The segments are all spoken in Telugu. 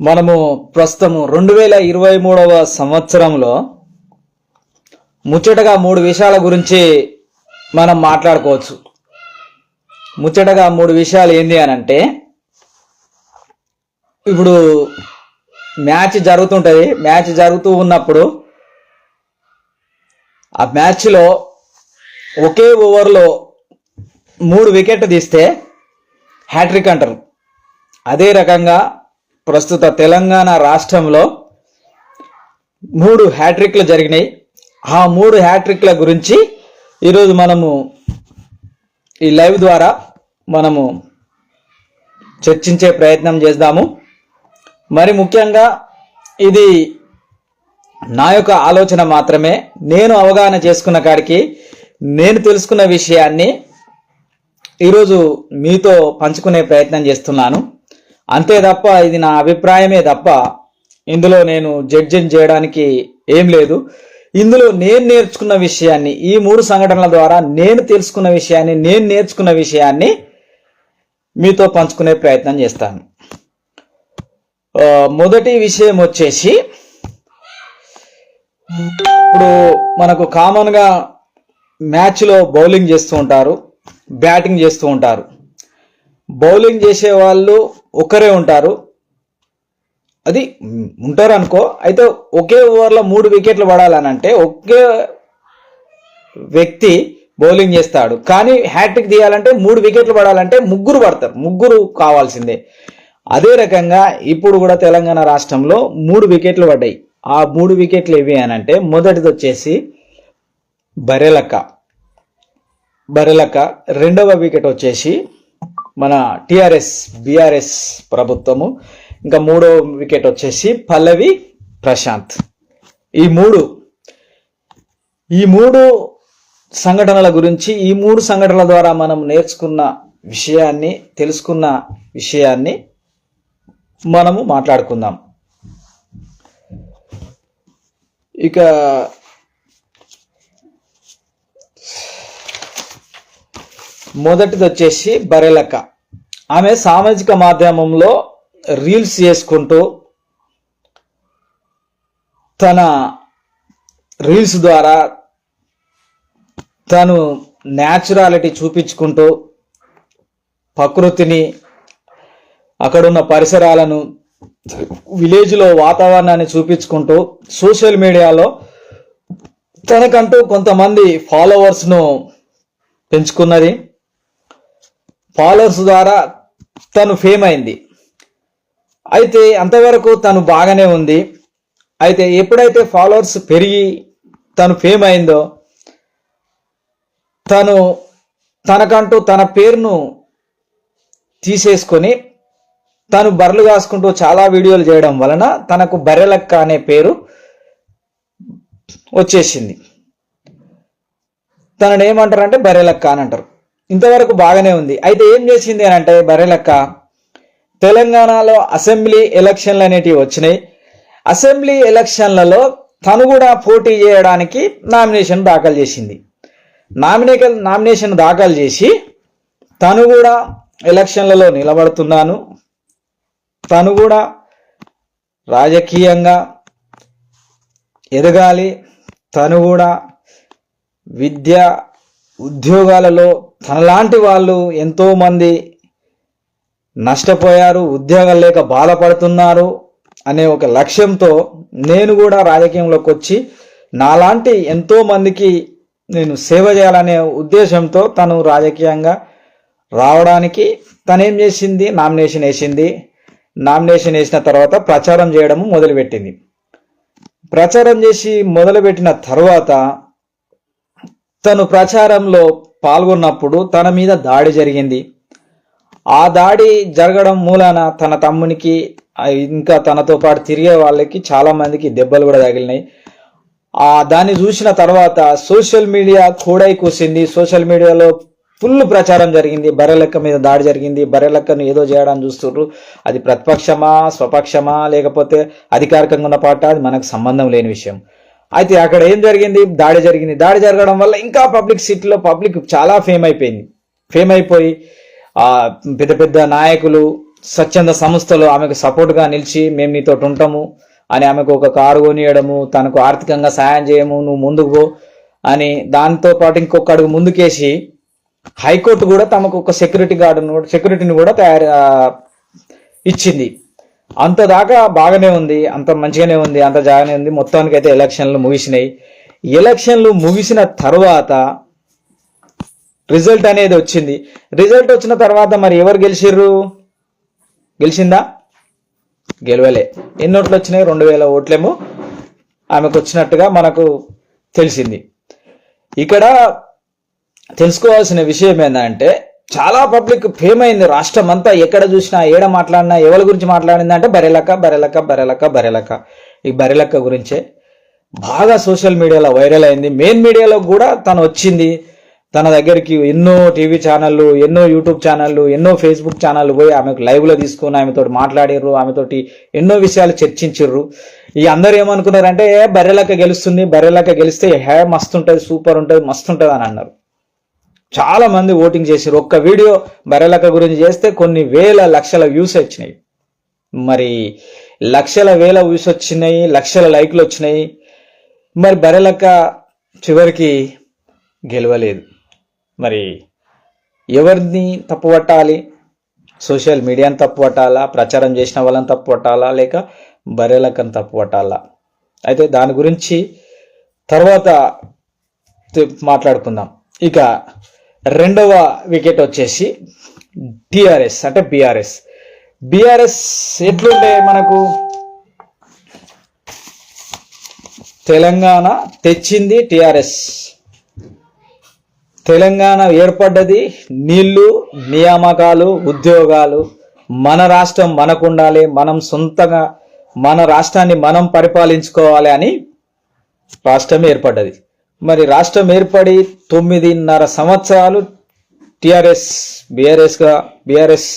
మనము ప్రస్తుతము రెండు వేల ఇరవై మూడవ సంవత్సరంలో ముచ్చటగా మూడు విషయాల గురించి మనం మాట్లాడుకోవచ్చు. ముచ్చటగా మూడు విషయాలు ఏంది అని అంటే ఇప్పుడు మ్యాచ్ జరుగుతుంటుంది. మ్యాచ్ జరుగుతూ ఉన్నప్పుడు ఆ మ్యాచ్లో ఒకే ఓవర్లో మూడు వికెట్ తీస్తే హ్యాట్రిక్ అంటారు. అదే రకంగా ప్రస్తుత తెలంగాణ రాష్ట్రంలో మూడు హ్యాట్రిక్లు జరిగినాయి. ఆ మూడు హ్యాట్రిక్ల గురించి ఈరోజు మనము ఈ లైవ్ ద్వారా మనము చర్చించే ప్రయత్నం చేద్దాము. మరి ముఖ్యంగా ఇది నా యొక్క ఆలోచన మాత్రమే. నేను అవగాహన చేసుకున్న కాడికి నేను తెలుసుకున్న విషయాన్ని ఈరోజు మీతో పంచుకునే ప్రయత్నం చేస్తున్నాను. అంతే తప్ప ఇది నా అభిప్రాయమే తప్ప ఇందులో నేను జడ్జింగ్ చేయడానికి ఏం లేదు. ఇందులో నేను నేర్చుకున్న విషయాన్ని ఈ మూడు సంఘటనల ద్వారా నేను తెలుసుకున్న విషయాన్ని నేను నేర్చుకున్న విషయాన్ని మీతో పంచుకునే ప్రయత్నం చేస్తాను. మొదటి విషయం వచ్చేసి ఇప్పుడు మనకు కామన్గా మ్యాచ్లో బౌలింగ్ చేస్తూ ఉంటారు బ్యాటింగ్ చేస్తూ ఉంటారు. బౌలింగ్ చేసే వాళ్ళు ఒక్కరే ఉంటారు. అది ఉంటారు అనుకో అయితే ఒకే ఓవర్లో మూడు వికెట్లు పడాలని అంటే ఒకే వ్యక్తి బౌలింగ్ చేస్తాడు. కానీ హ్యాట్రిక్ తీయాలంటే మూడు వికెట్లు పడాలంటే ముగ్గురు పడతారు. ముగ్గురు కావాల్సిందే. అదే రకంగా ఇప్పుడు కూడా తెలంగాణ రాష్ట్రంలో మూడు వికెట్లు పడ్డాయి. ఆ మూడు వికెట్లు ఏవి అని అంటే మొదటిది వచ్చేసి బరెలక్క బరెలక్క రెండవ వికెట్ వచ్చేసి మన టిఆర్ఎస్ బిఆర్ఎస్ ప్రభుత్వము. ఇంకా మూడో వికెట్ వచ్చేసి పల్లవి ప్రశాంత్. ఈ మూడు ఈ మూడు సంఘటనల గురించి ఈ మూడు సంఘటనల ద్వారా మనం నేర్చుకున్న విషయాన్ని తెలుసుకున్న విషయాన్ని మనము మాట్లాడుకుందాం. ఇక మొదటిది వచ్చేసి బరెలక్క ఆమె సామాజిక మాధ్యమంలో రీల్స్ చేసుకుంటూ తన రీల్స్ ద్వారా తను న్యాచురాలిటీ చూపించుకుంటూ ప్రకృతిని అక్కడున్న పరిసరాలను విలేజ్లో వాతావరణాన్ని చూపించుకుంటూ సోషల్ మీడియాలో తనకంటూ కొంతమంది ఫాలోవర్స్ను పెంచుకున్నది. ఫాలోవర్స్ ద్వారా తను ఫేమ్ అయింది. అయితే అంతవరకు తను బాగానే ఉంది. అయితే ఎప్పుడైతే ఫాలోవర్స్ పెరిగి తను ఫేమ్ అయిందో తను తనకంటూ తన పేరును తీసేసుకొని తను బర్రెలు కాసుకుంటూ చాలా వీడియోలు చేయడం వలన తనకు బర్రెలక్క అనే పేరు వచ్చేసింది. తనని ఏమంటారంటే బర్రెలక్క అని అంటారు. ఇంతవరకు బాగానే ఉంది. అయితే ఏం చేసింది అని అంటే బర్రెలక్క తెలంగాణలో అసెంబ్లీ ఎలక్షన్లు అనేటివి వచ్చినాయి. అసెంబ్లీ ఎలక్షన్లలో తను కూడా పోటీ చేయడానికి నామినేషన్ దాఖలు చేసింది. నామినేకల్ నామినేషన్ దాఖలు చేసి తను కూడా ఎలక్షన్లలో నిలబడుతున్నాను. తను కూడా రాజకీయంగా ఎదగాలి. తను కూడా విద్య ఉద్యోగాలలో తనలాంటి వాళ్ళు ఎంతోమంది నష్టపోయారు ఉద్యోగాలు లేక బాధపడుతున్నారు అనే ఒక లక్ష్యంతో నేను కూడా రాజకీయంలోకి వచ్చి నాలాంటి ఎంతో మందికి నేను సేవ చేయాలనే ఉద్దేశంతో తను రాజకీయంగా రావడానికి తనేం చేసింది? నామినేషన్ వేసింది. నామినేషన్ వేసిన తర్వాత ప్రచారం చేయడం మొదలుపెట్టింది. ప్రచారం చేసి మొదలుపెట్టిన తర్వాత తను ప్రచారంలో పాల్గొన్నప్పుడు తన మీద దాడి జరిగింది. ఆ దాడి జరగడం మూలాన తన తమ్మునికి ఇంకా తనతో పాటు తిరిగే వాళ్ళకి చాలా మందికి దెబ్బలు కూడా తగిలినాయి. ఆ దాన్ని చూసిన తర్వాత సోషల్ మీడియా కూడా కూసింది. సోషల్ మీడియాలో ఫుల్ ప్రచారం జరిగింది. బర్రెలెక్క మీద దాడి జరిగింది. బర్రెలెక్కను ఏదో చేయడానికి చూస్తుర్రు. అది ప్రతిపక్షమా స్వపక్షమా లేకపోతే అధికారికంగా ఉన్న పాట అది మనకు సంబంధం లేని విషయం. అయితే అక్కడ ఏం జరిగింది? దాడి జరిగింది. దాడి జరగడం వల్ల ఇంకా పబ్లిక్ సిటీలో పబ్లిక్ చాలా ఫేమ్ అయిపోయింది. ఫేమ్ అయిపోయి పెద్ద పెద్ద నాయకులు స్వచ్ఛంద సంస్థలు ఆమెకు సపోర్ట్గా నిలిచి మేము నీతో ఉంటాము అని ఆమెకు ఒక కారు కొనియడము తనకు ఆర్థికంగా సాయం చేయము నువ్వు ముందుకు పో అని దాంతో పాటు ఇంకొక అడుగు ముందుకేసి హైకోర్టు కూడా తమకు ఒక సెక్యూరిటీ గార్డును సెక్యూరిటీని కూడా తయారు ఇచ్చింది. అంత దాకా బాగానే ఉంది అంత మంచిగానే ఉంది అంత జాగానే ఉంది. మొత్తానికి అయితే ఎలక్షన్లు ముగిసినాయి. ఎలక్షన్లు ముగిసిన తర్వాత రిజల్ట్ అనేది వచ్చింది. రిజల్ట్ వచ్చిన తర్వాత మరి ఎవరు గెలిచిర్రు? గెలిచిందా? గెలవలే. ఎన్ని ఓట్లు వచ్చినాయి రెండు వేల ఓట్లేమో ఆమెకు వచ్చినట్టుగా మనకు తెలిసింది. ఇక్కడ తెలుసుకోవాల్సిన విషయం ఏంటంటే చాలా పబ్లిక్ ఫేమ్ అయింది రాష్ట్రం అంతా ఎక్కడ చూసినా ఏడ మాట్లాడినా ఎవరి గురించి మాట్లాడింది అంటే బరెలక బరెలక బరెలక బరెలక ఈ బరెలక్క గురించే. బాగా సోషల్ మీడియాలో వైరల్ అయింది. మెయిన్ మీడియాలో కూడా తను వచ్చింది. తన దగ్గరికి ఎన్నో టీవీ ఛానళ్ళు ఎన్నో యూట్యూబ్ ఛానళ్ళు ఎన్నో ఫేస్బుక్ ఛానళ్ళు పోయి ఆమెకు లైవ్లో తీసుకుని ఆమెతో మాట్లాడిర్రు ఆమెతోటి ఎన్నో విషయాలు చర్చించిర్రు. ఈ అందరు ఏమనుకున్నారంటే ఏ బర్రెలక్క గెలుస్తుంది బర్రెలక్క గెలిస్తే హే మస్తు ఉంటుంది సూపర్ ఉంటుంది మస్తు ఉంటుంది అని అన్నారు. చాలా మంది ఓటింగ్ చేశారు ఒక్క వీడియో బర్రెలక్క గురించి చేస్తే కొన్ని వేల లక్షల వ్యూస్ వచ్చినాయి. మరి లక్షల వేల వ్యూస్ వచ్చినాయి లక్షల లైక్లు వచ్చినాయి. మరి బర్రెలక్క చివరికి గెలవలేదు. మరి ఎవరిని తప్పుపట్టాలి? సోషల్ మీడియాని తప్పుపట్టాలా? ప్రచారం చేసిన వాళ్ళని తప్పుపట్టాలా? లేక బర్రెలక్కని తప్పుపట్టాలా? అయితే దాని గురించి తర్వాత మాట్లాడుకుందాం. ఇక రెండవ వికెట్ వచ్చేసి టిఆర్ఎస్ అంటే బీఆర్ఎస్ బీఆర్ఎస్ ఎట్లుండే మనకు? తెలంగాణ తెచ్చింది టిఆర్ఎస్ తెలంగాణ ఏర్పడ్డది నీళ్ళు నియామకాలు ఉద్యోగాలు. మన రాష్ట్రం మనకు ఉండాలి మనం సొంతంగా మన రాష్ట్రాన్ని మనం పరిపాలించుకోవాలి అని రాష్ట్రం ఏర్పడ్డది. మరి రాష్ట్రం ఏర్పడి తొమ్మిదిన్నర సంవత్సరాలు టిఆర్ఎస్ బీఆర్ఎస్గా బీఆర్ఎస్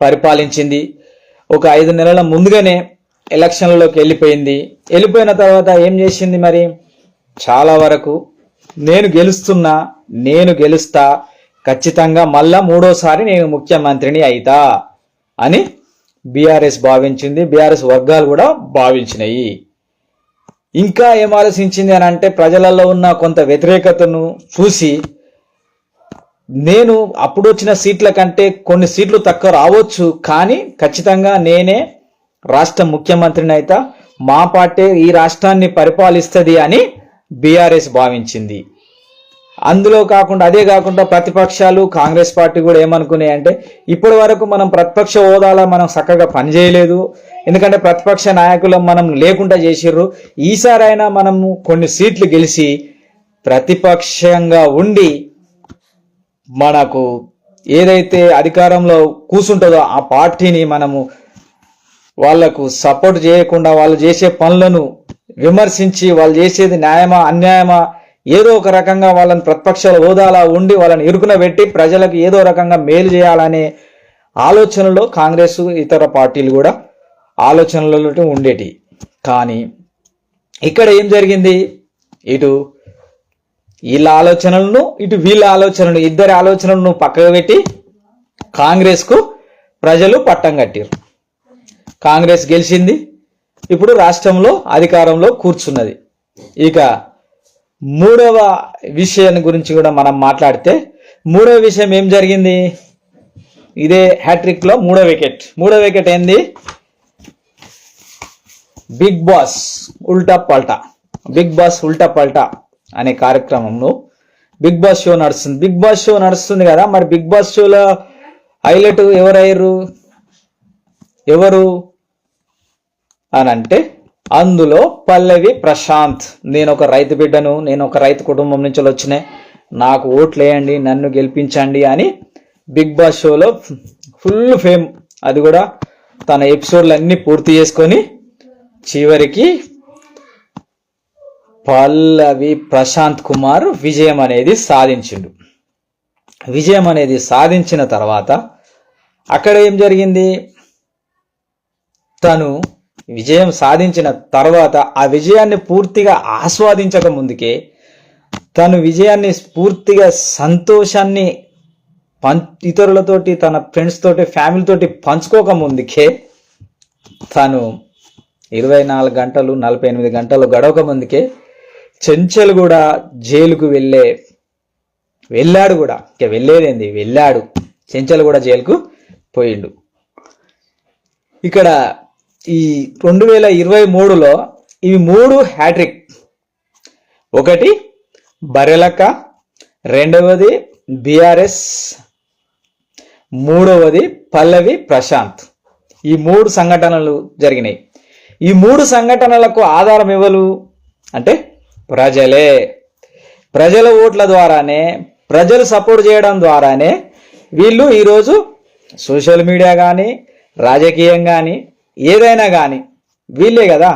పరిపాలించింది. ఒక ఐదు నెలల ముందుగానే ఎలక్షన్లలోకి వెళ్ళిపోయింది. వెళ్ళిపోయిన తర్వాత ఏం చేసింది మరి? చాలా వరకు నేను గెలుస్తున్నా నేను గెలుస్తా ఖచ్చితంగా మళ్ళా మూడోసారి నేను ముఖ్యమంత్రిని అయితా అని బీఆర్ఎస్ భావించింది. బీఆర్ఎస్ వర్గాలు కూడా భావించినాయి. ఇంకా ఏం ఆలోచించింది అని అంటే ప్రజలలో ఉన్న కొంత వ్యతిరేకతను చూసి నేను అప్పుడు వచ్చిన సీట్ల కంటే కొన్ని సీట్లు తక్కువ రావచ్చు కానీ ఖచ్చితంగా నేనే రాష్ట్ర ముఖ్యమంత్రిని అయితే మా పార్టీ ఈ రాష్ట్రాన్ని పరిపాలిస్తుంది అని బీఆర్ఎస్ భావించింది. అందులో కాకుండా అదే కాకుండా ప్రతిపక్షాలు కాంగ్రెస్ పార్టీ కూడా ఏమనుకున్నాయి అంటే ఇప్పటి వరకు మనం ప్రతిపక్ష హోదాలో మనం చక్కగా పనిచేయలేదు ఎందుకంటే ప్రతిపక్ష నాయకులు మనం లేకుండా చేసిర్రు. ఈసారైనా మనము కొన్ని సీట్లు గెలిచి ప్రతిపక్షంగా ఉండి మనకు ఏదైతే అధికారంలో కూర్చుంటుందో ఆ పార్టీని మనము వాళ్ళకు సపోర్ట్ చేయకుండా వాళ్ళు చేసే పనులను విమర్శించి వాళ్ళు చేసేది న్యాయమా అన్యాయమా ఏదో ఒక రకంగా వాళ్ళని ప్రతిపక్షాల హోదాలా ఉండి వాళ్ళని ఇరుకున పెట్టి ప్రజలకు ఏదో రకంగా మేలు చేయాలనే ఆలోచనలో కాంగ్రెస్ ఇతర పార్టీలు కూడా ఆలోచనలలో ఉండేటి. కానీ ఇక్కడ ఏం జరిగింది? ఇటు వీళ్ళ ఆలోచనలను ఇటు వీళ్ళ ఆలోచనలు ఇద్దరి ఆలోచనలను పక్కకు పెట్టి కాంగ్రెస్కు ప్రజలు పట్టం కట్టారు కాంగ్రెస్ గెలిచింది. ఇప్పుడు రాష్ట్రంలో అధికారంలో కూర్చున్నది. ఇక మూడవ విషయాన్ని గురించి కూడా మనం మాట్లాడితే మూడవ విషయం ఏం జరిగింది? ఇదే హ్యాట్రిక్లో మూడో వికెట్ మూడో వికెట్ ఏంది? బిగ్ బాస్ ఉల్టా పల్టా. బిగ్ బాస్ ఉల్టా పల్టా అనే కార్యక్రమంలో బిగ్ బాస్ షో నడుస్తుంది. బిగ్ బాస్ షో నడుస్తుంది కదా మరి బిగ్ బాస్ షోలో హైలైట్ ఎవరయ్యారు ఎవరు? అని అంటే అందులో పల్లవి ప్రశాంత్. నేను ఒక రైతు బిడ్డను నేను ఒక రైతు కుటుంబం నుంచి వచ్చిన నాకు ఓట్లు వేయండి నన్ను గెలిపించండి అని బిగ్ బాస్ షోలో ఫుల్ ఫేమ్. అది కూడా తన ఎపిసోడ్లు పూర్తి చేసుకొని చివరికి పల్లవి ప్రశాంత్ కుమార్ విజయం అనేది సాధించిండు. విజయం అనేది సాధించిన తర్వాత అక్కడ ఏం జరిగింది? తను విజయం సాధించిన తర్వాత ఆ విజయాన్ని పూర్తిగా ఆస్వాదించక ముందుకే తను విజయాన్ని పూర్తిగా సంతోషాన్ని పం ఇతరులతోటి తన ఫ్రెండ్స్ తోటి ఫ్యామిలీతోటి పంచుకోక ముందుకే తను ఇరవై నాలుగు గంటలు నలభై ఎనిమిది గంటలు గడవక ముందుకే చెంచల్ కూడా జైలుకు వెళ్ళే వెళ్ళాడు కూడా. ఇక వెళ్ళేదేంది? వెళ్ళాడు. చెంచల్ కూడా జైలుకు పోయిండు. ఇక్కడ ఈ రెండు వేల ఇరవై మూడులో ఇవి మూడు హ్యాట్రిక్. ఒకటి బరెలక్క రెండవది బిఆర్ఎస్ మూడవది పల్లవి ప్రశాంత్. ఈ మూడు సంఘటనలు జరిగినాయి. ఈ మూడు సంఘటనలకు ఆధారం ఎవరు? అంటే ప్రజలే. ప్రజల ఓట్ల ద్వారానే ప్రజలు సపోర్ట్ చేయడం ద్వారానే వీళ్ళు ఈరోజు సోషల్ మీడియా కానీ రాజకీయం కానీ ఏదైనా కానీ వీళ్ళే కదా.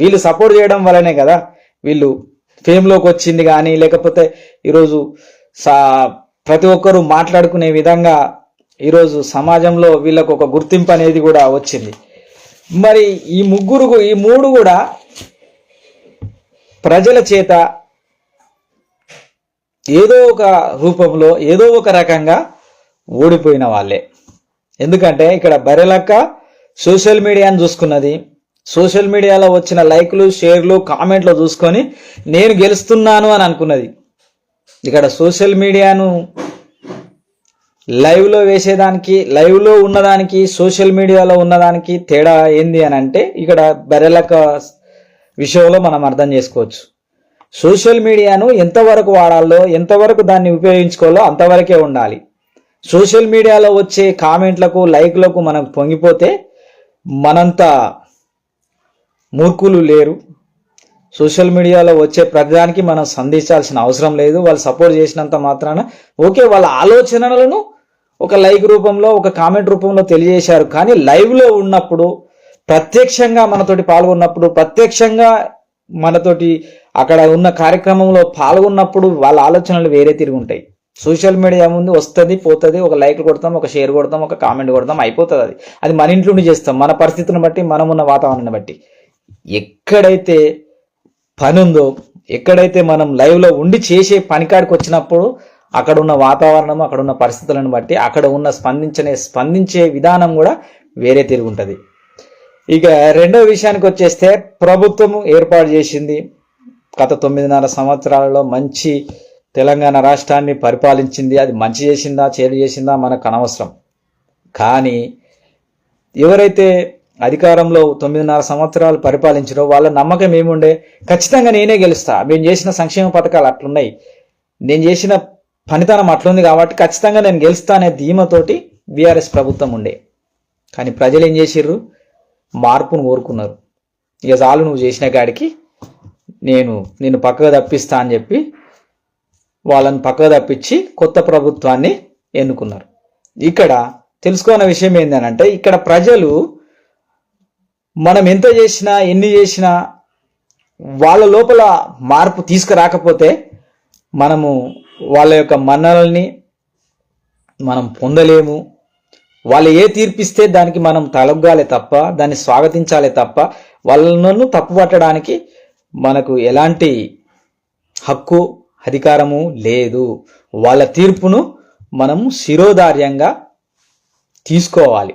వీళ్ళు సపోర్ట్ చేయడం వల్లనే కదా వీళ్ళు ఫేమ్లోకి వచ్చింది కానీ లేకపోతే ఈరోజు సా ప్రతి ఒక్కరూ మాట్లాడుకునే విధంగా ఈరోజు సమాజంలో వీళ్ళకు ఒక గుర్తింపు అనేది కూడా వచ్చింది. మరి ఈ ముగ్గురు ఈ మూడు కూడా ప్రజల చేత ఏదో ఒక రూపంలో ఏదో ఒక రకంగా ఓడిపోయిన వాళ్ళే. ఎందుకంటే ఇక్కడ బరెలక్క సోషల్ మీడియాని చూసుకున్నది. సోషల్ మీడియాలో వచ్చిన లైక్లు షేర్లు కామెంట్లు చూసుకొని నేను గెలుస్తున్నాను అని అనుకున్నది. ఇక్కడ సోషల్ మీడియాను లైవ్లో వేసేదానికి లైవ్లో ఉన్నదానికి సోషల్ మీడియాలో ఉన్నదానికి తేడా ఏంది అని అంటే ఇక్కడ బరెలక్క విషయంలో మనం అర్థం చేసుకోవచ్చు. సోషల్ మీడియాను ఎంతవరకు వాడాలో ఎంతవరకు దాన్ని ఉపయోగించుకోవాలో అంతవరకే ఉండాలి. సోషల్ మీడియాలో వచ్చే కామెంట్లకు లైక్లకు మనం పొంగిపోతే మనంత మూర్ఖులు లేరు. సోషల్ మీడియాలో వచ్చే ప్రతిదానికి మనం సంధించాల్సిన అవసరం లేదు. వాళ్ళు సపోర్ట్ చేసినంత మాత్రాన ఓకే వాళ్ళ ఆలోచనలను ఒక లైక్ రూపంలో ఒక కామెంట్ రూపంలో తెలియజేశారు. కానీ లైవ్లో ఉన్నప్పుడు ప్రత్యక్షంగా మనతోటి పాల్గొన్నప్పుడు ప్రత్యక్షంగా మనతోటి అక్కడ ఉన్న కార్యక్రమంలో పాల్గొన్నప్పుడు వాళ్ళ ఆలోచనలు వేరే తిరిగి ఉంటాయి. సోషల్ మీడియా ముందు వస్తుంది పోతుంది ఒక లైక్ కొడతాం ఒక షేర్ కొడతాం ఒక కామెంట్ కొడతాం అయిపోతుంది అది. అది మన ఇంట్లోనే చేస్తాం మన పరిస్థితిని బట్టి మనం ఉన్న వాతావరణాన్ని బట్టి. ఎక్కడైతే పని ఉందో ఎక్కడైతే మనం లైవ్లో ఉండి చేసే పనికాడికి వచ్చినప్పుడు అక్కడ ఉన్న వాతావరణం అక్కడ ఉన్న పరిస్థితులను బట్టి అక్కడ ఉన్న స్పందించనే స్పందించే విధానం కూడా వేరే తిరిగి ఉంటుంది. ఇక రెండో విషయానికి వచ్చేస్తే ప్రభుత్వము ఏర్పాటు చేసింది. గత తొమ్మిదిన్నర సంవత్సరాలలో మంచి తెలంగాణ రాష్ట్రాన్ని పరిపాలించింది అది మంచి చేసిందా చేదు చేసిందా మనకు అనవసరం. కానీ ఎవరైతే అధికారంలో తొమ్మిదిన్నర సంవత్సరాలు పరిపాలించడో వాళ్ళ నమ్మకం ఏముండే? ఖచ్చితంగా నేనే గెలుస్తా. మేము చేసిన సంక్షేమ పథకాలు అట్లున్నాయి. నేను చేసిన పనితనం అట్లుంది కాబట్టి ఖచ్చితంగా నేను గెలుస్తా అనే ధీమతోటి బీఆర్ఎస్ ప్రభుత్వం ఉండే. కానీ ప్రజలు ఏం చేసిర్రు? మార్పును కోరుకున్నారు. ఇక చాలు నువ్వు చేసిన కాడికి నేను నిన్ను పక్కకు తప్పిస్తా అని చెప్పి వాళ్ళని పక్కకు తప్పించి కొత్త ప్రభుత్వాన్ని ఎన్నుకున్నారు. ఇక్కడ తెలుసుకోని విషయం ఏంటంటే ఇక్కడ ప్రజలు మనం ఎంత చేసినా ఎన్ని చేసినా వాళ్ళ లోపల మార్పు తీసుకురాకపోతే మనము వాళ్ళ యొక్క మన్ననల్ని మనం పొందలేము. వాళ్ళు ఏ తీర్పిస్తే దానికి మనం తలగ్గాలే తప్ప దాన్ని స్వాగతించాలే తప్ప వాళ్ళను తప్పుపట్టడానికి మనకు ఎలాంటి హక్కు అధికారము లేదు. వాళ్ళ తీర్పును మనము శిరోధార్యంగా తీసుకోవాలి.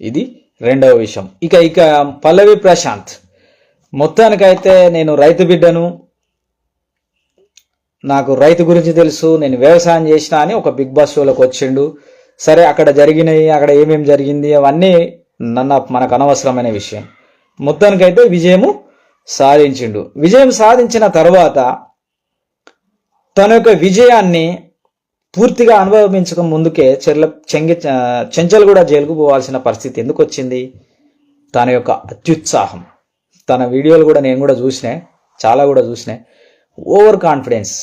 ఇది రెండవ విషయం. ఇక ఇక పల్లవి ప్రశాంత్. మొత్తానికైతే నేను రైతు బిడ్డను నాకు రైతు గురించి తెలుసు నేను వ్యవసాయం చేసిన అని ఒక బిగ్ బాస్ షోలోకి వచ్చిండు. సరే అక్కడ జరిగినాయి అక్కడ ఏమేమి జరిగింది అవన్నీ నన్న మనకు అనవసరమైన విషయం. మొత్తానికైతే విజయము సాధించిండు. విజయం సాధించిన తర్వాత తన యొక్క విజయాన్ని పూర్తిగా అనుభవించక ముందుకే చెర్ల చెంగి చెంచల్ కూడా జైలుకు పోవాల్సిన పరిస్థితి ఎందుకు వచ్చింది? తన యొక్క అత్యుత్సాహం. తన వీడియోలు కూడా నేను కూడా చూసినా చాలా కూడా చూసినా. Over confidence.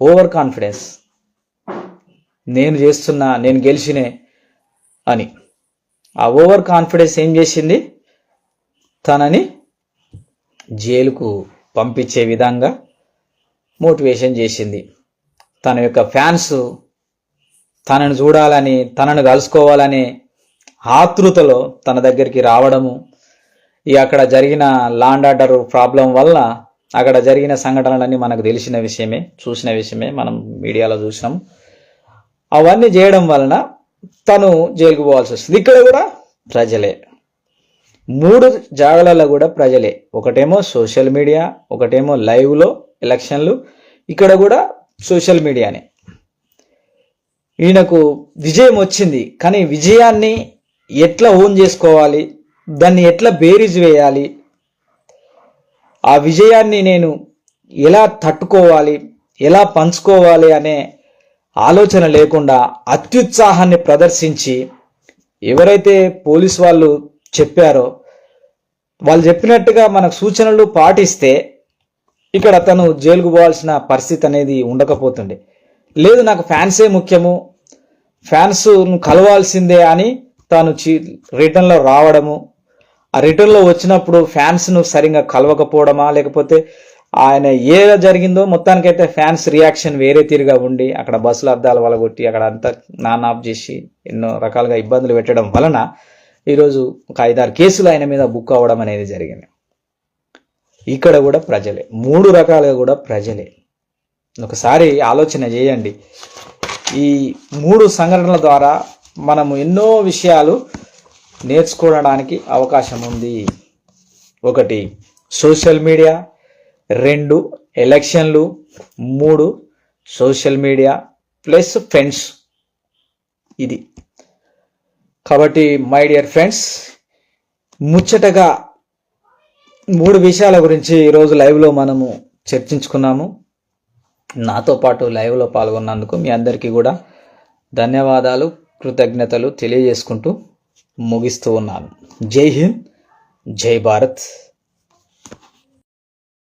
Over confidence. నేను చేస్తున్నా నేను గెలిచినే అని. ఆ ఓవర్ కాన్ఫిడెన్స్ ఏం చేసింది? తనని జైలుకు పంపించే విధంగా మోటివేషన్ చేసింది. తన యొక్క ఫ్యాన్స్ తనను చూడాలని తనను కలుసుకోవాలని ఆతృతలో తన దగ్గరికి రావడము ఈ అక్కడ జరిగిన లాండ్ ఆర్డర్ ప్రాబ్లం వల్ల అక్కడ జరిగిన సంఘటనలన్నీ మనకు తెలిసిన విషయమే చూసిన విషయమే మనం మీడియాలో చూసినాం. అవన్నీ చేయడం వలన తను జైలుకు పోవాల్సి వస్తుంది. ఇక్కడ కూడా ప్రజలే. మూడు జాగలలో కూడా ప్రజలే. ఒకటేమో సోషల్ మీడియా ఒకటేమో లైవ్లో ఎలక్షన్లు. ఇక్కడ కూడా సోషల్ మీడియానే. ఈయనకు విజయం వచ్చింది. కానీ విజయాన్ని ఎట్లా ఓన్ చేసుకోవాలి? దాన్ని ఎట్లా బేరీజ్ వేయాలి? ఆ విజయాన్ని నేను ఎలా తట్టుకోవాలి? ఎలా పంచుకోవాలి అనే ఆలోచన లేకుండా అత్యుత్సాహాన్ని ప్రదర్శించి ఎవరైతే పోలీస్ వాళ్ళు చెప్పారో వాళ్ళు చెప్పినట్టుగా మనకు సూచనలు పాటిస్తే ఇక్కడ తను జైలుకు పోవాల్సిన పరిస్థితి అనేది ఉండకపోతుండే. లేదు నాకు ఫ్యాన్సే ముఖ్యము. ఫ్యాన్స్ కలవాల్సిందే అని తాను చి రిటర్న్లో రావడము. ఆ రిటర్న్లో వచ్చినప్పుడు ఫ్యాన్స్ను సరిగా కలవకపోవడమా లేకపోతే ఆయన ఏ జరిగిందో మొత్తానికైతే ఫ్యాన్స్ రియాక్షన్ వేరే తీరుగా ఉండి అక్కడ బస్సులు అద్దాలు వలగొట్టి అక్కడ అంతా నాన్ ఆఫ్ చేసి ఎన్నో రకాలుగా ఇబ్బందులు పెట్టడం వలన ఈరోజు ఒక ఐదారు కేసులు ఆయన మీద బుక్ అవ్వడం అనేది జరిగింది. ఇక్కడ కూడా ప్రజలే. మూడు రకాలుగా కూడా ప్రజలే. ఒకసారి ఆలోచన చేయండి. ఈ మూడు సంఘటనల ద్వారా మనము ఎన్నో విషయాలు నేర్చుకోవడానికి అవకాశం ఉంది. ఒకటి సోషల్ మీడియా. రెండు ఎలక్షన్లు. మూడు సోషల్ మీడియా ప్లస్ ఫ్రెండ్స్. ఇది. కాబట్టి మై డియర్ ఫ్రెండ్స్ ముచ్చటగా మూడు విషయాల గురించి ఈరోజు లైవ్లో మనము చర్చించుకున్నాము. నాతో పాటు లైవ్లో పాల్గొన్నందుకు మీ అందరికీ కూడా ధన్యవాదాలు కృతజ్ఞతలు తెలియజేసుకుంటూ ముగిస్తూ ఉన్నాను. జై హింద్ జై భారత్.